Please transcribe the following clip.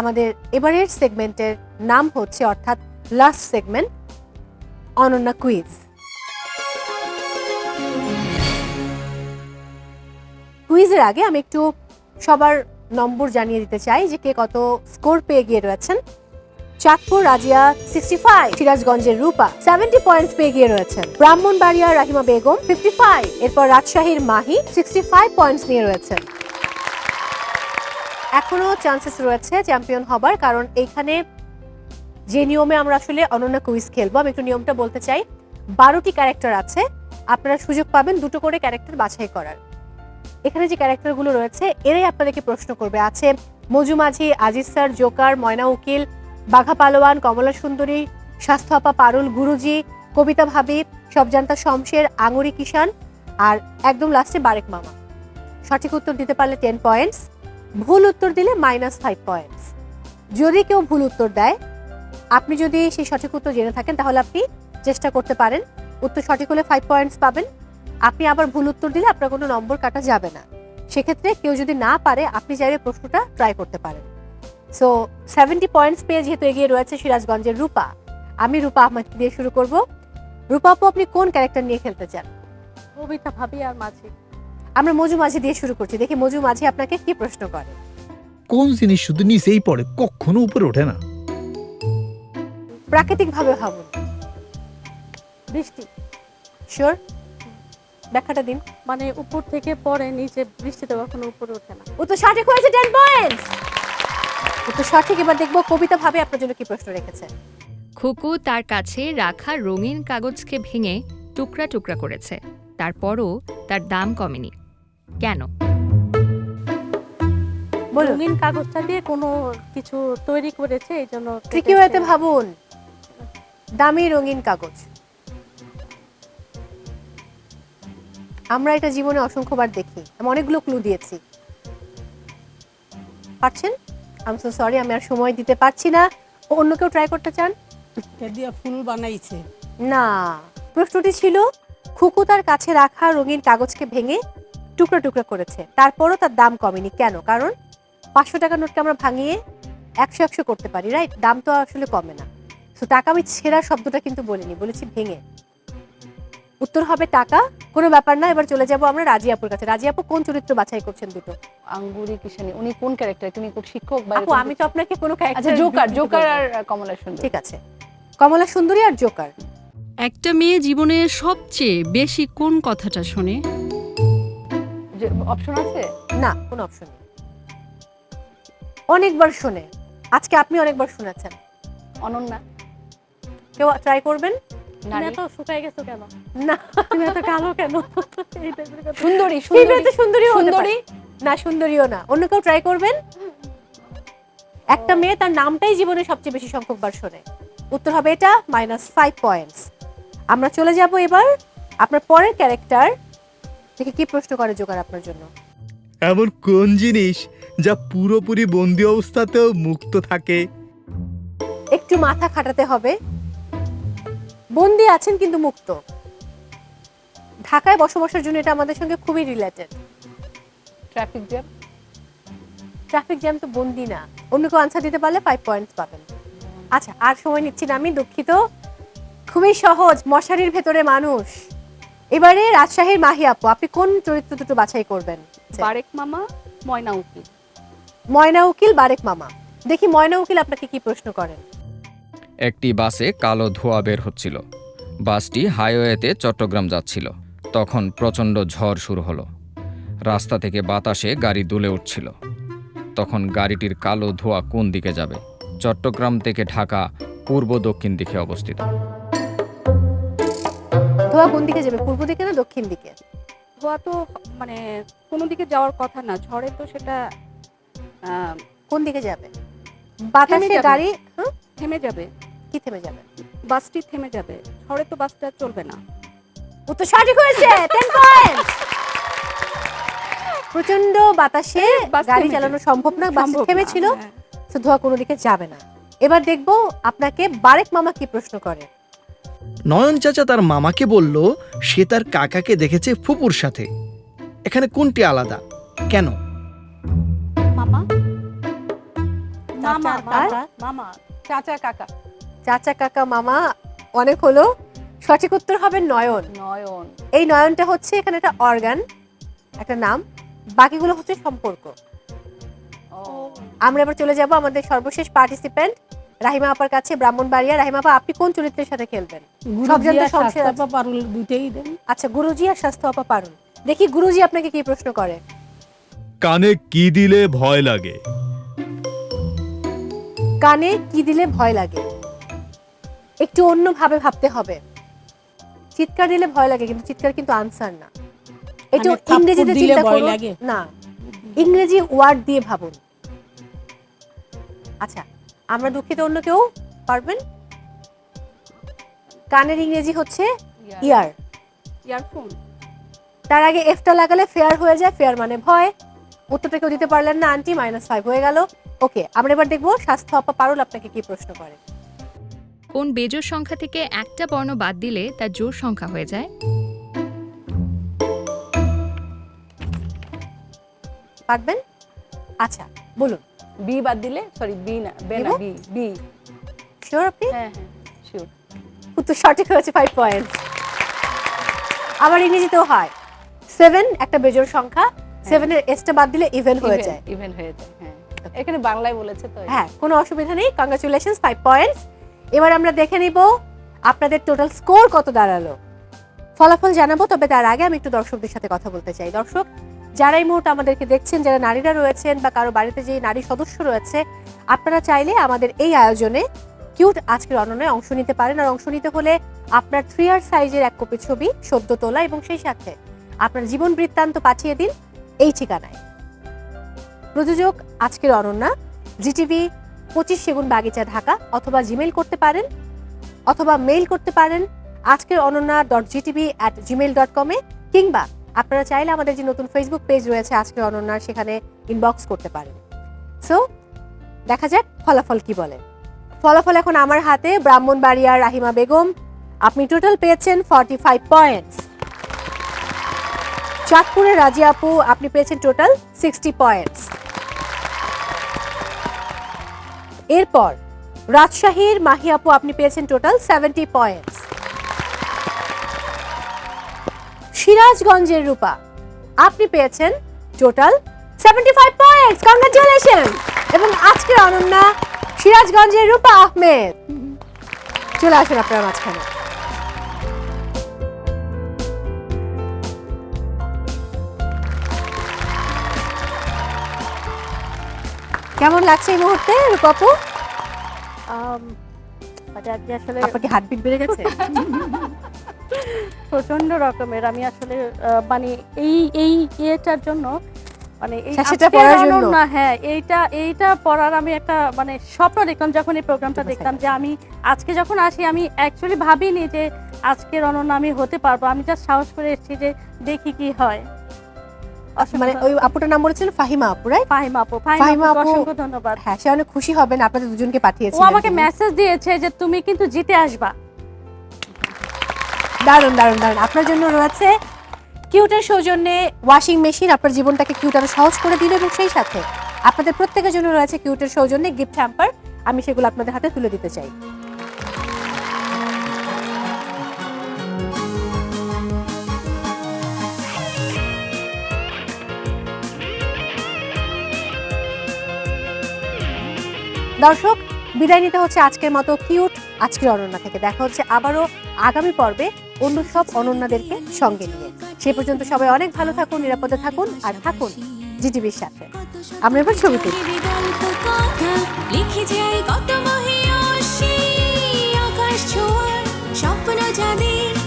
আমাদের এবারের সেগমেন্টের নাম হচ্ছে অর্থাৎ লাস্ট সেগমেন্ট অনন্যা কুইজ কুইজের আগে আমি একটু সবার নম্বর জানিয়ে দিতে চাই যে কে কত স্কোর পেয়ে গিয়ে রয়েছেন। চাঁদপুর, রাজিয়া সিক্সটি ফাইভ সিরাজগঞ্জের রূপা সেভেন্টি পয়েন্টস পেয়ে গিয়ে রয়েছেন। ব্রাহ্মণবাড়িয়া রাহিমা বেগম ফিফটি ফাইভ এরপর রাজশাহীর মাহি সিক্সটি ফাইভ পয়েন্টস নিয়ে রয়েছেন। এখনও চান্সেস রয়েছে চ্যাম্পিয়ন হবার, কারণ এইখানে যে নিয়মে আমরা আসলে অনন্য কুইজ খেলব, আমি একটু নিয়মটা বলতে চাই। বারোটি ক্যারেক্টার আছে, আপনারা সুযোগ পাবেন দুটো করে ক্যারেক্টার বাছাই করার। এখানে যে ক্যারেক্টারগুলো রয়েছে, এরাই আপনাদেরকে প্রশ্ন করবে। আছে মজু মাঝি, আজিজ স্যার, জোকার, ময়না উকিল, বাঘা পালোয়ান, কমলা সুন্দরী, স্বাস্থ্য আপা পারুল, গুরুজি, কবিতা ভাবি, সবজান্তা শমশের, আঙুরি কিষান আর একদম লাস্টে বারেক মামা। সঠিক উত্তর দিতে পারলে টেন পয়েন্টস ভুল উত্তর দিলে মাইনাস ফাইভ পয়েন্টস যদি কেউ ভুল উত্তর দেয়, আপনি যদি সেই সঠিক উত্তর জেনে থাকেন, তাহলে আপনি চেষ্টা করতে পারেন। উত্তর সঠিক হলে ফাইভ পয়েন্টস পাবেন। আপনি আবার ভুল উত্তর দিলে আপনার কোনো নম্বর কাটা যাবে না। সেক্ষেত্রে কেউ যদি না পারে, আপনি চাইলে প্রশ্নটা ট্রাই করতে পারেন। সো সেভেন্টি পয়েন্টস পেয়ে যেহেতু এগিয়ে রয়েছে সিরাজগঞ্জের রূপা, আমি রূপা আহমেদ দিয়ে শুরু করব। রূপা আপু, আপনি কোন ক্যারেক্টার নিয়ে খেলতে চান? কবিতা ভাবি আর মাঝি। আমরা মজু মাঝি দিয়ে শুরু করছি। দেখি মজু মাঝি আপনাকে কি প্রশ্ন করে? কোন জিনিস শুধু নিচেই পড়ে কখনো উপরে ওঠে না। প্রাকৃতিক ভাবে ভাবুন। বৃষ্টি। শিওর ব্যাখ্যাটা দিন। মানে উপর থেকে পরে নিচে বৃষ্টিতে কখনো উপরে ওঠে না। ও তো সঠিক হয়েছে টেন পয়েন্টস তো সঠিক এবার দেখব কবিতা ভাবে আপনার জন্য কি প্রশ্ন রেখেছে। খুকু তার কাছে রাখা রঙিন কাগজকে ভেঙে টুকরা টুকরা করেছে। তারপরও তার দাম কমেনি। কেন? রঙিন কাগজটা দিয়ে কোনো কিছু তৈরি করেছে এই জন্য ওয়েতে ভাবুন? দামি রঙিন কাগজ। আমরা এটা জীবনে অসংখ্যবার দেখি। আমি অনেকগুলো ক্লু দিয়েছি। পারছেন? আমি সো সরি আমি আর সময় দিতে পারছি না। অন্য কেউ ট্রাই করতে চান? দিয়ে ফুল বানাইছে? না। প্রশ্নটি ছিল খুকু তার কাছে রাখা রঙিন কাগজকে ভেঙে টুকরো টুকরো করেছে। তারপরও তার দাম কমেনি। কেন? কারণ পাঁচশো টাকার নোটকে আমরা ভাঙিয়ে একশো একশো করতে পারি রাইট দাম তো আসলে কমে না। তো টাকা আমি ছেঁড়া শব্দটা কিন্তু বলিনি বলেছি ভেঙে। উত্তর হবে টাকা কোনো ব্যাপার না এবার চলে যাব আমরা রাজিয়াপুর কাছে। রাজিয়াপু কোন চরিত্র বাছাই করছেন দুটো? আঙ্গুরি কিষানি উনি কোন ক্যারেক্টার তুমি কোন শিক্ষক বা আপু আমি তো আপনাকে কোনো আচ্ছা ক্যারেক্টার জোকার জোকার আর কমলা সুন্দর। ঠিক আছে। কমলা সুন্দরী আর জোকার একটা মেয়ে জীবনে সবচেয়ে বেশি কোন কথাটা শোনে? অপশন আছে? না। কোনো অপশন নেই? অনেকবার শুনে। আজকে আপনি অনেকবার শুনেছেন। অনন্যা। কেউ ট্রাই করবেন? তুমি নারী এত শুকাই গেছো কেন? না। তুমি এত কালো কেন? এই type এর কথা। সুন্দরী সুন্দরী। সুন্দরীও সুন্দরী না সুন্দরীও না। অন্য কেউ ট্রাই করবেন? একটা মেয়ে তার নামটাই জীবনে সবচেয়ে বেশি সংখ্যক বার শোনে। উত্তর হবে এটা মাইনাস ফাইভ পয়েন্টস আমরা চলে যাব এবার আপনার পরের ক্যারেক্টার থেকে কি প্রশ্ন করে জোগাড় আপনার জন্য? এমন কোন জিনিস যা পুরোপুরি বন্দি অবস্থাতেও মুক্ত থাকে? একটু মাথা খাটাতে হবে। বন্দি আছেন কিন্তু মুক্ত। ঢাকায় বসবাসের জন্য এটা আমাদের সঙ্গে খুবই related traffic jam traffic jam তো বন্দি না। অন্য কেউ আনসার দিতে পারলে ফাইভ পয়েন্টস পাবেন। আচ্ছা আর সময় নিচ্ছি না আমি দুঃখিত। খুবই সহজ মশারির ভেতরে মানুষ। এবারে রাজশাহীর মাহি আপু আপনি কোন চরিত্র দুটো বাছাই করবেন? বারেক মামা ময়না উকিল। ময়না উকিল বারেক মামা। দেখি ময়না উকিল আপনাকে কি প্রশ্ন করেন? একটি বাসে কালো ধোঁয়া বের হচ্ছিল। বাসটি হাইওয়েতে চট্টগ্রাম যাচ্ছিল। তখন প্রচণ্ড ঝড় শুরু হলো। রাস্তা থেকে বাতাসে গাড়ি দুলে উঠছিল। তখন গাড়িটির কালো ধোঁয়া কোন দিকে যাবে? চট্টগ্রাম থেকে ঢাকা পূর্ব দক্ষিণ দিকে অবস্থিত। ধোয়া কোন দিকে যাবে? পূর্ব দিকে না দক্ষিণ দিকে? ধোয়া তো মানে কোনো দিকে যাওয়ার কথা না ঝড়ে তো সেটা আহ, কোন দিকে যাবে? বাতাসে যাবে। গাড়ি হ্যাঁ? থেমে যাবে। কি থেমে যাবে? বাসটি থেমে যাবে। ঝড়ে তো বাসটা চলবে না। উত্তর সঠিক হয়েছে 10 পয়েন্ট প্রচণ্ড বাতাসে বাস গাড়ি থেমে চালানো সম্ভব না বাস সম্ভব না, থেমেছিল হ্যাঁ। তো ধোয়া কোনো দিকে যাবে না। এবার দেখব আপনাকে বারেক মামা কি প্রশ্ন করে। নয়ন চাচা তার মামাকে বলল সে তার কাকাকে দেখেছে ফুপুর সাথে। এখানে কোনটি আলাদা? কেন? মামা? চাচা, মামা কাকা। মামা। চাচা কাকা। চাচা কাকা মামা অনেক হলো। সঠিক উত্তর হবে নয়ন। নয়ন। এই নয়নটা হচ্ছে এখানে একটা অর্গান একটা নাম। বাকিগুলো হচ্ছে সম্পর্ক। আমরা এবার চলে যাব আমাদের সর্বশেষ পার্টিসিপেন্ট রাহিমা আপার কাছে ব্রাহ্মণবাড়িয়া। রাহিমা আপা আপনি কোন চরিত্রের সাথে খেলবেন? পারুল দুইটাই দেন। আচ্ছা গুরুজি আর স্বাস্থ্য আপা পারুন দেখি গুরুজি আপনাকে কি প্রশ্ন করে। কানে কি দিলে ভয় লাগে? কানে কি দিলে ভয় লাগে? একটু অন্যভাবে ভাবতে হবে। চিৎকার দিলে ভয় লাগে কিন্তু চিৎকার কিন্তু আনসার না। একটু মানে ইংরেজিতে দিলে চিন্তা ভয় করুন। লাগে? না ইংরেজি ওয়ার্ড দিয়ে ভাবুন। আচ্ছা আমরা দুঃখিত অন্য কেউ? পারবেন? কানের ইংরেজি হচ্ছে ইয়ার ইয়ারফোন তার আগে এফটা লাগালে ফেয়ার হয়ে যায় ফেয়ার মানে ভয়। উত্তরটা কেউ দিতে পারলেন না আন্টি মাইনাস ফাইভ হয়ে গেল। ওকে আমরা এবার দেখব স্বাস্থ্য আপা পারুল আপনাকে কি প্রশ্ন করে। কোন বেজোর সংখ্যা থেকে একটা বর্ণ বাদ দিলে তা জোর সংখ্যা হয়ে যায়? পারবেন? আচ্ছা বলুন। বি বাদ দিলে সরি বি না বে না বি বি শিওর আপনি? হ্যাঁ হ্যাঁ শিওর উত্তর সঠিক হয়েছে ফাইভ পয়েন্ট আবার ইংরেজিতেও হয়। সেভেন একটা বেজোড় সংখ্যা। সেভেনের এসটা বাদ দিলে ইভেন হয়ে যায়। ইভেন হয়ে যায় হ্যাঁ। এখানে বাংলায় বলেছে তো। হ্যাঁ কোনো অসুবিধা নেই। কংগ্রাচুলেশন ফাইভ পয়েন্টস এবার আমরা দেখে নিব আপনাদের টোটাল স্কোর কত দাঁড়াল। ফলাফল জানাব তবে তার আগে আমি একটু দর্শকদের সাথে কথা বলতে চাই। দর্শক যারা এই মুহূর্তে আমাদেরকে দেখছেন, যারা নারীরা রয়েছেন বা কারও বাড়িতে যে নারী সদস্য রয়েছে, আপনারা চাইলে আমাদের এই আয়োজনে কিউট আজকের অননায় অংশ নিতে পারেন। আর অংশ নিতে হলে আপনার থ্রি আর সাইজের এক কপি ছবি, সদ্য তোলা এবং সেই সাথে আপনার জীবন বৃত্তান্ত পাঠিয়ে দিন এই ঠিকানায়। প্রযোজক আজকের অনন্যা জিটিভি পঁচিশ সেগুন বাগিচা ঢাকা অথবা জিমেল করতে পারেন অথবা মেইল করতে পারেন আজকের Ananya dot GTV at Gmail dot কমে কিংবা আপনারা চাইলে আমাদের যে নতুন ফেসবুক পেজ রয়েছে আজকের অনন্যার সেখানে ইনবক্স করতে পারেন। সো দেখা যাক ফলাফল কি বলে। ফলাফল এখন আমার হাতে, ব্রাহ্মণবাড়িয়ার রাহিমা বেগম। আপনি টোটাল পেয়েছেন ফর্টি ফাইভ পয়েন্টস চাঁদপুরের রাজি আপু, আপনি পেয়েছেন টোটাল সিক্সটি পয়েন্টস এরপর, রাজশাহীর মাহি আপু, আপনি পেয়েছেন টোটাল সেভেন্টি পয়েন্টস সিরাজগঞ্জের রূপা। আপনি পেয়েছেন total seventy five points congratulation এবং আজকের অনন্যা সিরাজগঞ্জের রূপা আহমেদ। চলে আসুন আপনার মাঝখানে। কেমন লাগছে এই মুহূর্তে রূপাপু আসলে আপনার কি হার্টবিট বেড়ে গেছে? প্রচণ্ড রকমের। আমি আসলে মানে এই এই ইয়েটার জন্য মানে এই পড়ার জন্য। অনন্যা, হ্যাঁ এইটা এইটা পড়ার আমি একটা মানে স্বপ্ন দেখলাম যখন এই প্রোগ্রামটা আচ্ছা, দেখলাম যে আমি আজকে যখন আসি আমি অ্যাকচুয়ালি ভাবিনি যে অনন্যা আমি হতে পারব। আমি জাস্ট সাহস করে এসেছি যে দেখি কি হয়। মানে ওই আপুটার নাম বলেছিল ফাহিমা আপু রাইট ফাহিমা আপু ফাহিমা আপু অসংখ্য ধন্যবাদ। হ্যাঁ সে অনেক খুশি হবেন আপনাদের দুজনকে ও আমাকে মেসেজ দিয়েছে যে তুমি কিন্তু জিতে আসবা। দারুণ দারুণ দারুণ। আপনার জন্য রয়েছে কিউটের সৌজন্যে ওয়াশিং মেশিন আপনার জীবনটাকে কিউট আরও সহজ করে দিল এবং সেই সাথে আপনাদের প্রত্যেকের জন্য রয়েছে কিউটের সৌজন্যে গিফট হ্যাম্পার আমি সেগুলো আপনাদের হাতে তুলে দিতে চাই। দর্শক, বিদায় নিতে হচ্ছে আজকের মতো কিউট আজকের অনন্যা থেকে। দেখা হচ্ছে আবারও আগামী পর্বে। অন্য সব অনন্যাদেরকে সঙ্গে নিয়ে। সে পর্যন্ত সবাই অনেক ভালো থাকুন, নিরাপদে থাকুন আর থাকুন জিটিভির সাথে। আমরা এবার ছবি তুলি। স্বপ্ন যাদের